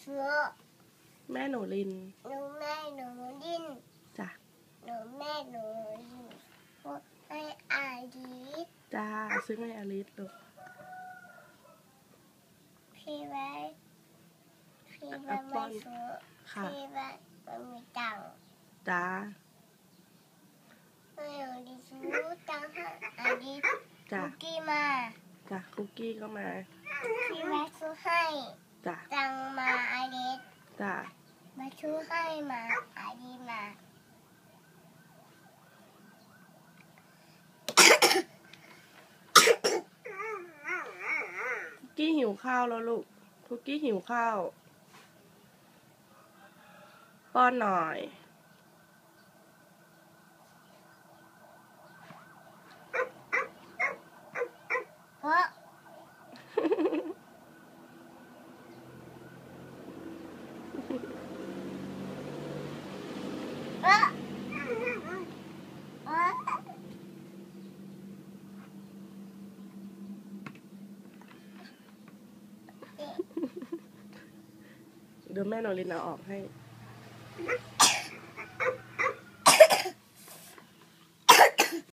เชื้อแม่หนูลิน หนูแม่หนูดินจ้ะหนูแม่หนูดินพวกให้อาดีตจ้าซื้อให้อลิสลูกพี่แม่พี่แม่ไม่ซื้อค่ะพี่แม่ไม่มีตังค์จ้าไม่เอาดิซื้อตังค์ให้อาดีตจ้าคุกกี้มาจ้าคุกกี้ก็มาพี่แม่ซื้อให้ จ้า ตังค์มาอาดีต จ้า มาซื้อให้มาอาดีตมาคุกกี้หิวข้าวแล้วลูกคุกกี้หิวข้าว ป้อนหน่อยเพราะเอะเอะ เดี๋ยวแม่โนรินเอาออกให้